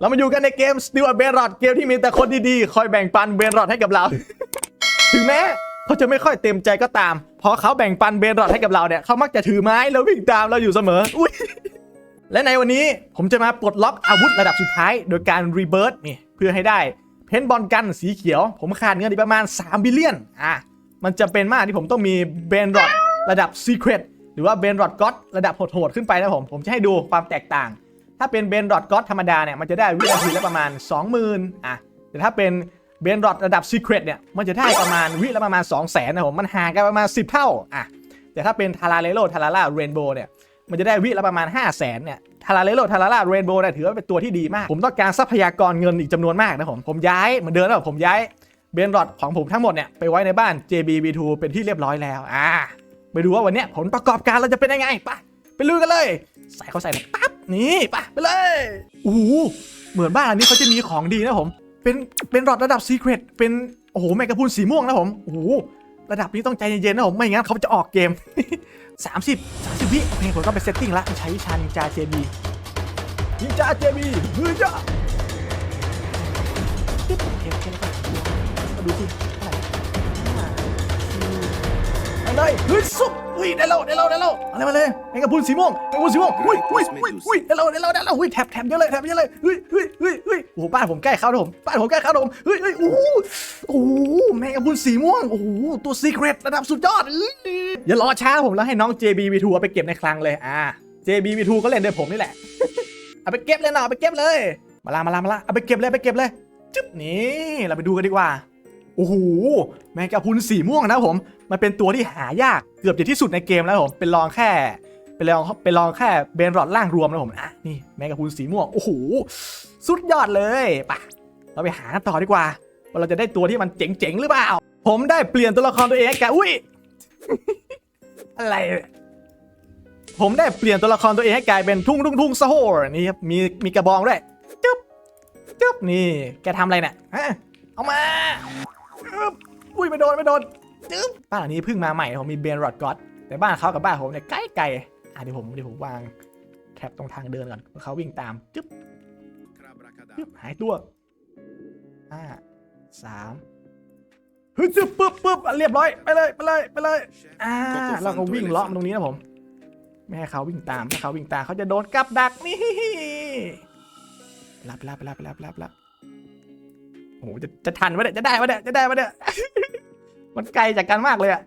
เรามาอยู่กันในเกม Still a b e r o t เกมที่มีแต่คนดีๆ คอยแบ่งปันเบรอดให้กับเรา ถึงแม้เขาจะไม่ค่อยเต็มใจก็ตาม พอเขาแบ่งปันเบรอดให้กับเราเนี่ย เขามักจะถือไม้แล้ววิ่งตามเราอยู่เสมอ อุ้ย และในวันนี้ผมจะมาปลดล็อกอาวุธระดับสุดท้าย โดยการรีเบิร์ตนี่เพื่อให้ได้ เพนบอลกันสีเขียว ผมขาดเงินอีกประมาณ3บิลเลียน อะ มันจะเป็นมากที่ผมต้องมีเบรอดระดับซีเครตหรือว่าเบรอดก็อดระดับโหดๆขึ้นไปนะผม ผมจะให้ดูความแตกต่าง ถ้าเป็นเบนรอดก็อดธรรมดาเนี่ยมันจะได้วินาทีละประมาณ 20,000อะแต่ถ้าเป็นเบนรอดระดับซีเครตเนี่ยมันจะได้ประมาณวิละประมาณ 2 0 0 0 0 0นะผมมันห่างกันประมาณ 10 เท่าอะแต่ถ้าเป็นทาราเลโลทาราล่าเรนโบว์เนี่ยมันจะได้วิละประมาณ 5 0 0แสนเนี่ยทาราเลโลทาราล่าเรนโบว์เนี่ยถือว่าเป็นตัวที่ดีมาก ผมต้องการทรัพยากรเงินอีกจำนวนมากนะผมผมย้ายเหมือนเดิมแล้วผมย้ายเบนรอดของผมทั้งหมดเนี่ยไปไว้ในบ้าน JBV2 เป็นที่เรียบร้อยแล้วอ่าไปดูว่าวันเนี้ยผลประกอบการเราจะเป็นยังไงไปไปลุยกันเลย ใส่เขาใส่เลยปั๊บนี่ไปไปเลยโอ้โหเหมือนบ้านอันนี้เขาจะมีของดีนะผม เป็นเป็นรอดระดับซีเครตเป็นโอ้โหแมกกาพูนสีม่วงนะผมโอ้โหระดับนี้ต้องใจเย็นๆนะผมไม่งั้นเขาจะออกเกม 30 30วิโอเคผมต้องไปเซตติ้งละใช้วิชานินจาเจบีนินจาเจบีเฮ้ยจ้าติ๊บโอเคโอเคแล้วก็มาดูสิ เลยเฮ้ยสุกเฮ้ยได้แล้วได้แล้วได้แล้วอะไรมาเลยแมงกะพรุนสีม่วงแมงกะพรุนสีม่วงอุ้ยอุ้ยอุ้ยอุ้ยได้แล้วได้แล้วได้แล้วอุ้ยแถบแถบเยอะเลยแถบเยอะเลยเฮ้ยเฮ้ยเฮ้ยเฮ้ยโอ้โหบ้านผมใกล้เข้านะผมบ้านผมใกล้เข้านะผมเฮ้ยเฮ้ยโอ้โหโอ้โหแมงกะพรุนสีม่วงโอ้โหตัวซีเครตระดับสุดยอดเอ้ยอย่ารอช้าผมแล้วให้น้อง JBV2 เอาไปเก็บในคลังเลยอ่า JBV2 ก็เล่นด้วยผมนี่แหละเอาไปเก็บเลยนะเอาไปเก็บเลย มาละมาละมาละเอาไปเก็บเลยไปเก็บเลยจึ๊บนี่เราไปดูกันดีกว่า โอ้โหแมงกะพรุนสีม่วงนะผม มันเป็นตัวที่หายากเกือบจะที่สุดในเกมแล้วผม เป็นรองแค่ เป็นรองเป็นรองแค่เบนรอดล่างรวมนะผมอะนี่แมงกะพรุนสีม่วง โอ้โห สุดยอดเลยปะเราไปหาต่อดีกว่า ว่าเราจะได้ตัวที่มันเจ๋งๆหรือเปล่า ผมได้เปลี่ยนตัวละครตัวเองให้แกอุ้ย อะไร ผมได้เปลี่ยนตัวละครตัวเองให้กลายเป็นทุ่งทุ่งทุ่งสะโหรนี่ครับ มีมีกระบองด้วย จึ๊บ จึ๊บ นี่ แกทำอะไรเนี่ยฮะเอามา บอุ้ยไม่โดนไม่โดนจึ๊บบ้านหลังนี้เพิ่งมาใหม่ผมมีเบนรอดก็อดแต่บ้านเขากับบ้านผมเนี่ยใกล้ไกลอะเดี๋ยวผมเดี๋ยวผมวางแท็บตรงทางเดินก่อนเขาวิ่งตามจึ๊บจึ๊บหายตัวห้าสามเฮ้ยจึ๊บปึ๊บปึ๊บเรียบร้อยไปเลยไปเลยไปเลยอ่าเราก็วิ่งเลาะมตรงนี้นะผมไม่ให้เขาวิ่งตามถ้าเขาวิ่งตามเขาจะโดนกับดักนี่รับรับรับรับรับรับ โอ้โหจะจะทันวะเนี่ยจะได้วะเนี่ยจะได้วะเนี่ยมันไกลจากกันมากเลยอะ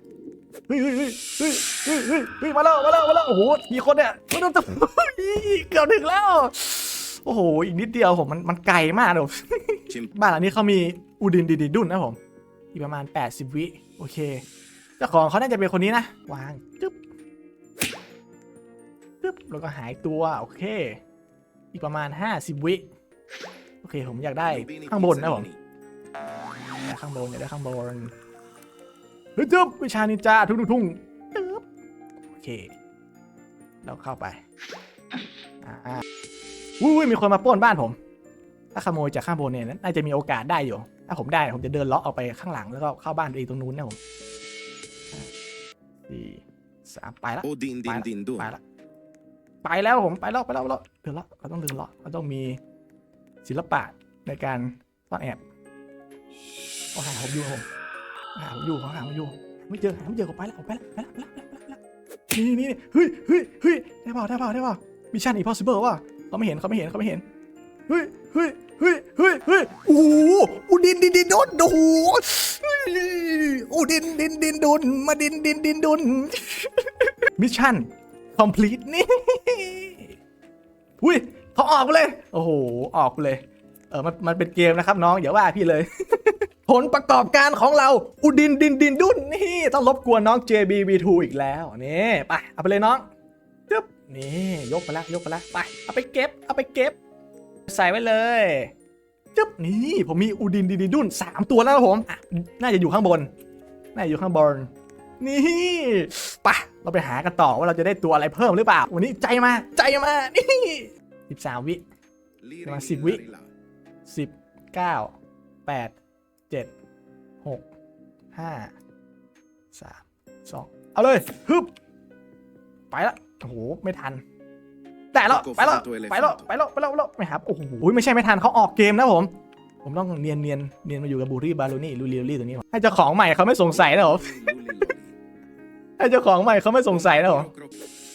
เฮ้ยเฮ้ยเฮ้ยเฮ้ยเฮ้ยเฮ้ยเฮ้ยมาแล้วมาแล้วมาแล้วโอ้โหมีคนเนี่ยโอ้โหจะเกือบถึงแล้ว โอ้โหอีกนิดเดียวผมมันมันไกลมากเลยบ้านหลังนี้เขามีอูดินดีดีดุนนะผมอีกประมาณ 80 วิโอเคเจ้าของเขาน่าจะเป็นคนนี้นะวางจึ๊บจึ๊บแล้วก็หายตัวโอเค อีกประมาณ 50 วิโอเคผมอยากได้ข้างบนนะผมอยากได้ ข้างบนอยากได้ข้างบนเฮ้ยจึ๊บวิชานินจาทุ่งทุ่งทุ่งจึ๊บโอเคเราเข้าไปอ่าอุ้ยมีคนมาปล้นบ้านผม ถ้าขโมยจากข้างบนเนี่ยน่าจะมีโอกาสได้อยู่ ถ้าผมได้ผมจะเดินเลาะออกไปข้างหลังแล้วก็เข้าบ้านตัวเองตรงนู้นนะผมสี่สามไปแล้วโอดินดินดินดูไปแล้วไปแล้วผมไปแล้วไปแล้วไปแล้วเดินเลาะเราต้องเดินเลาะเราต้องมีศิลปะในการซ่อนแอบ เขาหาผมอยู่ผมหาผมอยู่เขาหาผมอยู่ ไม่เจอหาไม่เจอเขาไปแล้วไปแล้วไปแล้วไปแล้วไปแล้วนี่นี่เฮ้ยเฮ้ยเฮ้ยได้เปล่าได้เปล่าได้เปล่ามิชชั่นอีพอสิเบิลว่ะเขาไม่เห็นเขาไม่เห็นเขาไม่เห็นเฮ้ยเฮ้ยเฮ้ยเฮ้ยเฮ้ยโอ้โหอูดินดินดินโดนโอ้โหอูดินดินดินดุนมาดินดินดินดุนมิชชั่น complete นี่อุ้ยเขาออกเลย โอ้โห ออกเลย เออมันมันเป็นเกมนะครับน้องอย่าว่าพี่เลย ผลประกอบการของเราอุดินดินดินดุนนี่ต้องรบกวนน้อง JBV2 อีกแล้วนี่ไปเอาไปเลยน้องจึ๊บนี่ยกไปแล้วยกไปแล้วไปเอาไปเก็บเอาไปเก็บ ใส่ไว้เลยจึ๊บนี่ผมมีอูดินดินดินดุนสามตัวแล้วผมอะน่าจะอยู่ข้างบน น่าจะอยู่ข้างบนนี่ไปะเราไปหากันต่อว่าเราจะได้ตัวอะไรเพิ่มหรือเปล่า วันนี้ใจมาใจมานี่สิบสามวิมาณ10วิสิบเก้าแปด เจ็ดหกห้าสามสองเอาเลยฮึบไปละโอ้โหไม่ทันได้แล้วไปแล้วไปแล้วไปแล้วไปแล้วไปแล้วไม่ครับโอ้โหไม่ใช่ไม่ทันเขาออกเกมนะผม ผมต้องเนียนเนียนเนียนมาอยู่กับบูรี่บาลูนี่ลูเรียลี่ตัวนี้ก่อนให้เจ้าของใหม่เขาไม่สงสัยนะผมให้เจ้าของใหม่เขาไม่สงสัยนะผม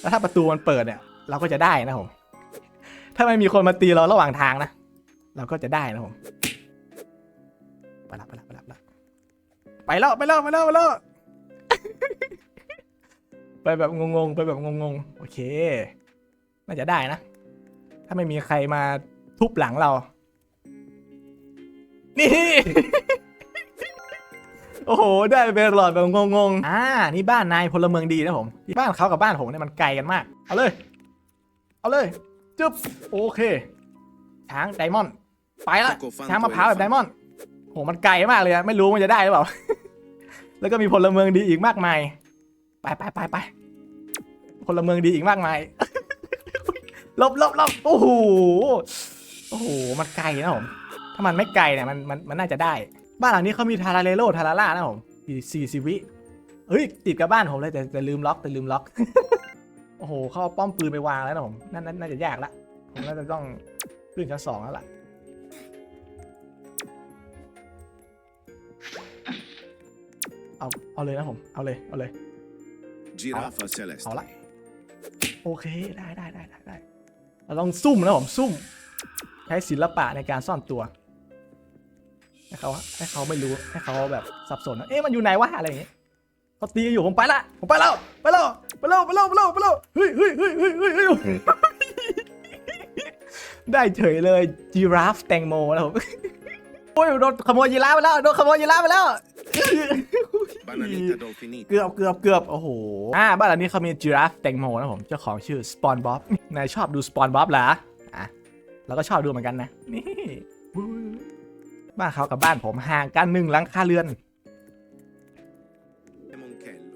แล้วถ้าประตูมันเปิดเนี่ย เราก็จะได้นะผมถ้าไม่มีคนมาตีเราระหว่างทางนะ เราก็จะได้นะผม ไปละไปละไปละไปละไปแล้วไปแล้วไปแล้วไปแล้วไปแบบงงๆไปแบบงงๆโอเค น่าจะได้นะ ถ้าไม่มีใครมาทุบหลังเรา นี่ โอ้โห ได้เป็นหลอดแบบงงๆ อ่า นี่บ้านนายพลเมืองดีนะผม บ้านเขากับบ้านผมเนี่ยมันไกลกันมาก เอาเลย เอาเลย จึ๊บ โอเค ช้างไดมอนด์ ไปละ ช้างมะพร้าวแบบไดมอนด์ โหมันไกลมากเลยอะไม่รู้มันจะได้หรือเปล่า แล้วก็มีพลเมืองดีอีกมากมาย ไปไปไปไปพลเมืองดีอีกมากมายลบลบลบโอ้โหโอ้โหมันไกลนะผมถ้ามันไม่ไกลเนี่ยมันมันมันน่าจะได้ บ้านหลังนี้เขามีทาราเรโรทาราล่านะผมสี่สิวิเฮ้ยติดกับบ้านผมเลยแต่แต่ลืมล็อกแต่ลืมล็อกโอ้โหเขาเอาป้อมปืนไปวางแล้วนะผมนั่นนั่นน่าจะยากละผมน่าจะต้องขึ้นชั้นสองแล้วล่ะ เอาเอาเลยนะผมเอาเลยเอาเลย Giraffa celeste. เอาละโอเคได้ได้ได้ได้ได้เราต้องซุ่มนะผมซุ่ม ใช้ศิลปะในการซ่อนตัวให้เขาให้เขาไม่รู้ให้เขาแบบสับสนว่าเอ๊ะมันอยู่ไหนวะอะไรอย่างงี้เขาตีกันอยู่ผมไปละผมไปแล้วไปแล้วไปแล้วไปแล้วไปแล้วไปแล้วเฮ้ยเฮ้ยเฮ้ยเฮ้ยเฮ้ยเฮ้ยได้เฉยเลยจีราฟแตงโมนะผมโอ้ยโดนขโมยยีราฟไปแล้วโดนขโมยยีราฟไปแล้ว Bananita dolfinita. เกือบเกือบเกือบโอ้โหอ่าบ้านหลังนี้เขามีจิราฟแตงโมนะผมเจ้าของชื่อสปอนบ๊อบนายชอบดูสปอนบ๊อบเหรออะเราก็ชอบดูเหมือนกันนะนี่อุ๊ยบ้านเขากับบ้านผมห่างกันหนึ่งหลังคาเรือน Moncello.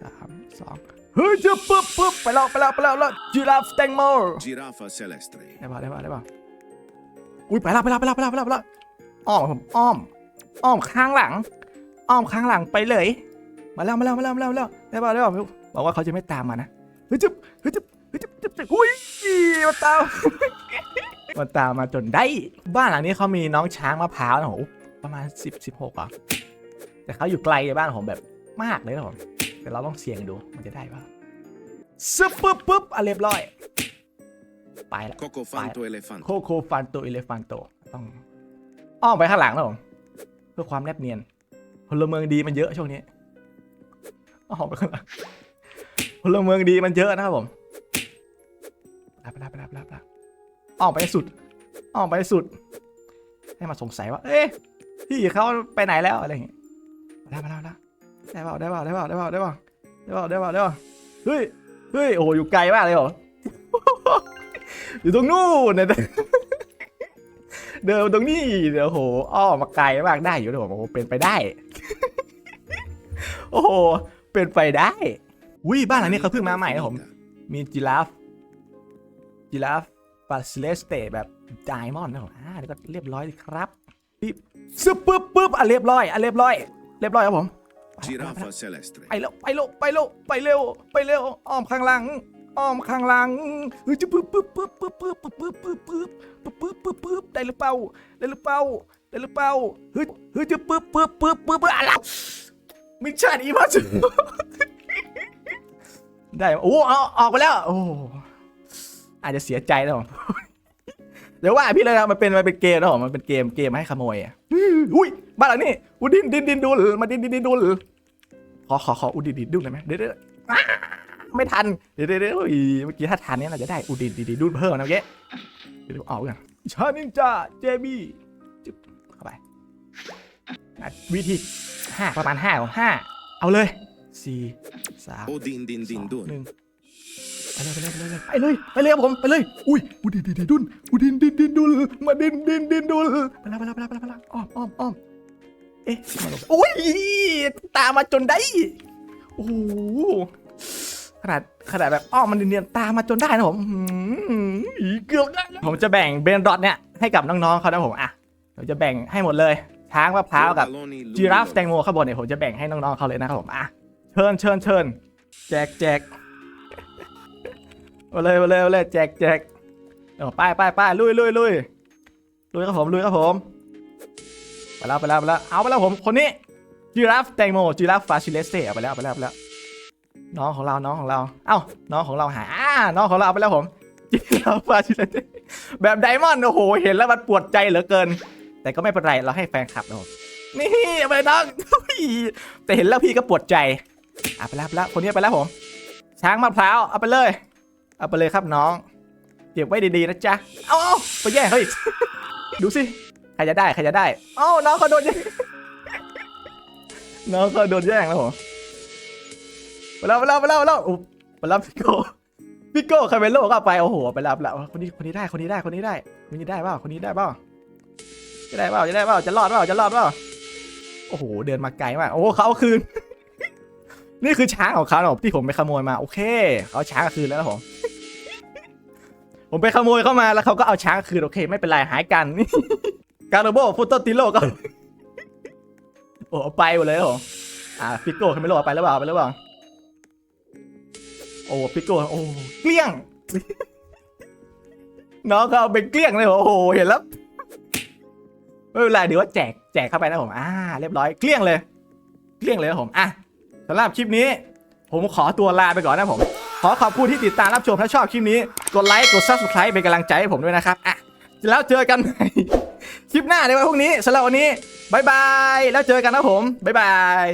สามสองเฮ้ยจะปึ๊บปึ๊บไปแล้วไปแล้วไปแล้วแล้วจิราฟแตงโม Giraffa celeste. ได้ป่ะได้ป่ะได้ป่ะ อุ้ยไปแล้วไปแล้วไปแล้วไปแล้วไปแล้วไปล้วอ้อมผมอ้อม อ้อมข้างหลัง อ้อมข้างหลังไปเลย มาแล้วมาแล้วมาแล้วมาแล้วมาแล้วได้ป่ะได้ป่ะบอกว่าเขาจะไม่ตามมานะเฮ้ยจึ๊บเฮ้ยจึ๊บเฮ้ยจึ๊บจึ๊บจึ๊บอุ้ยมาตามมาตามมาจนได้ บ้านหลังนี้เขามีน้องช้างมะพร้าวนะโหประมาณสิบสิบหกอะแต่เขาอยู่ไกลบ้านผมแบบมากเลยนะผมแต่เราต้องเสี่ยงดูมันจะได้ป่ะซึบปึ๊บปึ๊บอะเรียบร้อย ไปละ Coco fanto elefante. โคโคฟันโตอิเลฟันโตต้องอ้อมไปข้างหลังนะผมเพื่อความแนบเนียนพลเมืองดีมันเยอะช่วงนี้อ้อมไปข้างหลังพลเมืองดีมันเยอะนะครับผมไปแล้วไปแล้วไปแล้วไปแล้วอ้อมไปให้สุดอ้อมไปให้สุด ให้มาสงสัยว่า เอ๊ะพี่เขาไปไหนแล้วอะไรอย่างเงี้ยได้มาแล้วได้ได้เปล่าได้เปล่าได้เปล่าได้เปล่าได้เปล่าได้เปล่าได้เปล่าได้เปล่าเฮ้ยเฮ้ยโอ้โหอยู่ไกลมากเลยเหรอ อยู่ตรงนู้นนะเดินตรงนี้เดี๋ยวโหอ้อมมาไกลมากได้อยู่นะผมโอ้โหเป็นไปได้ โอ้โหเป็นไปได้อุ้ยบ้านหลังนี้เขาเพิ่งมาใหม่นะผม มีจิราฟจิราฟปาซิเลสเตแบบไดมอนด์นะผมอ่าเดี๋ยวก็เรียบร้อยดีครับปิ๊บซึบปึ๊บปึ๊บอะเรียบร้อยอะเรียบร้อย เรียบร้อยครับผม Giraffa celeste. ไปแล้วไปเร็วไปเร็วไปเร็วไปเร็วอ้อมข้างหลัง อ้อมข้างหลังเฮ้ยจะปึ๊บปึ๊บปึ๊บปึ๊บปึ๊บปึ๊บปึ๊บปึ๊บปึ๊บปึ๊บปึ๊บปึ๊บปึ๊บได้หรือเปล่าได้หรือเปล่าได้หรือเปล่าเฮ้ยเฮ้ยจะปึ๊บปึ๊บปึ๊บปึ๊บปึ๊บอะไรมิชชั่นอีพัสได้โอ้เอาออกไปแล้วโอ้อาจจะเสียใจนะผมเดี๋ยวว่าพี่เลยนะมันเป็นมันเป็นเกมนะผมมันเป็นเกมเกมให้ขโมยอะอุ้ยบ้านหลังนี้อุดินดินดินดุลมาดินดินดินดุลขอขอขออุดินดิดดุนได้ไหมเดี๋ยวเดี๋ยวอ้า ไม่ทัน เดี๋ยวเดี๋ยวเดี๋ยวเฮ้ยเมื่อกี้ถ้าทันเนี่ยเราจะได้อุดิดิดิดดุนเพิ่มนะเมื่อกี้เดี๋ยวเอากันชานินจาเจบี้จึ๊บเข้าไปอะวิธีห้าประมาณห้าของห้าเอาเลยสี่สาม O din din ส din อง dun. หนึ่งไปเลยไปเลยไปเลยไปเลยไปเลยครับผมไปเลยอุ้ยอุดิดิดิดุนอุดินดินดินดุลมาดินดินดินดุลไปแล้วไปแล้วไปแล้วไปแล้วไปแล้วอ้อมอ้อมอ้อมเอ๊ะมาลงโอ้ยตามมาจนได้โอ้โห ขนาดขนาดแบบอ้อมมันเนียนๆตามมาจนได้นะผมอือเกือบได้ผมจะแบ่งเบนดอทเนี่ยให้กับน้องๆเขานะผมอะผมจะแบ่งให้หมดเลยช้างมะพร้าวกับจีราฟแตงโมข้างบนเนี่ยผมจะแบ่งให้น้องๆเขาเลยนะครับผมอะเชิญเชิญเชิญแจกแจกมาเลยมาเลยมาเลยแจกแจกเอาไปไปไปลุยลุยลุยลุยครับผมลุยครับผมไปแล้วไปแล้วไปแล้วเอาไปแล้วผมคนนี้จีราฟแตงโมจีราฟฟาชิเลสเต้ไปแล้วไปแล้วไปแล้ว น้องของเราน้องของเรา เอ้า น้องของเราหาอ่าน้องของเราเอาไปแล้วผมจีราฟาชิเลสเต้แบบไดมอนด์โอ้โห เห็นแล้วมันปวดใจเหลือเกิน แต่ก็ไม่เป็นไรเราให้แฟนคลับเรานี่ไปน้องแต่เห็นแล้วพี่ก็ปวดใจเอาไปแล้วไปแล้วคนนี้ไปแล้วผม ช้างมะพร้าวเอาไปเลย เอาไปเลยครับน้องเก็บไว้ดีๆนะจ๊ะเอาเอาไปแย่งเขาอีกดูสิใครจะได้ใครจะได้เอ้าน้องเขาโดนแย่งน้องเขาโดนแย่งแล้วเห ไปแล้วไปแล้วไปแล้วไปแล้วอุ๊บไปแล้วพี่โก้พี่โก้คาเมโลก็ไปโอ้โหไปแล้วไปแล้วคนนี้คนนี้ได้คนนี้ได้คนนี้ได้คนนี้ได้เปล่าคนนี้ได้เปล่าจะได้เปล่าจะได้เปล่าจะรอดเปล่าจะรอดเปล่าโอ้โหเดินมาไกลมากโอ้เขาเอาคืน นี่คือช้างของเขาเหรอที่ผมไปขโมยมาโอเคเขาเอาช้างคืนแล้วผมผมไปขโมยเข้ามาแล้วเขาก็เอาช้างคืนโอเค ไม่เป็นไรหายกันการโรโบฟุตโตติโลก็โอ้ไปหมดเลยผมอ่าฟิโก้ขึ้นไม่รอดไปแล้วเปล่าไปแล้วเปล่า โอ้ฟิโก้โอ้เกลี้ยง น้องเขาเป็นเกลี้ยงเลยโอ้โหเห็นแล้วไม่เป็นไรเดี๋ยวว่าแจกแจกเข้าไปนะผมอ่าเรียบร้อยเกลี้ยงเลย เกลี้ยงเลยนะผมอะสำหรับคลิปนี้ ผมขอตัวลาไปก่อนนะผม ขอขอบคุณที่ติดตามรับชมถ้าชอบคลิปนี้ กดไลค์กด subscribe เป็นกำลังใจให้ผมด้วยนะครับอะแล้วเจอกันใหม่คลิปหน้าในวันพรุ่งนี้สำหรับวันนี้บายบายแล้วเจอกันนะผมบายบาย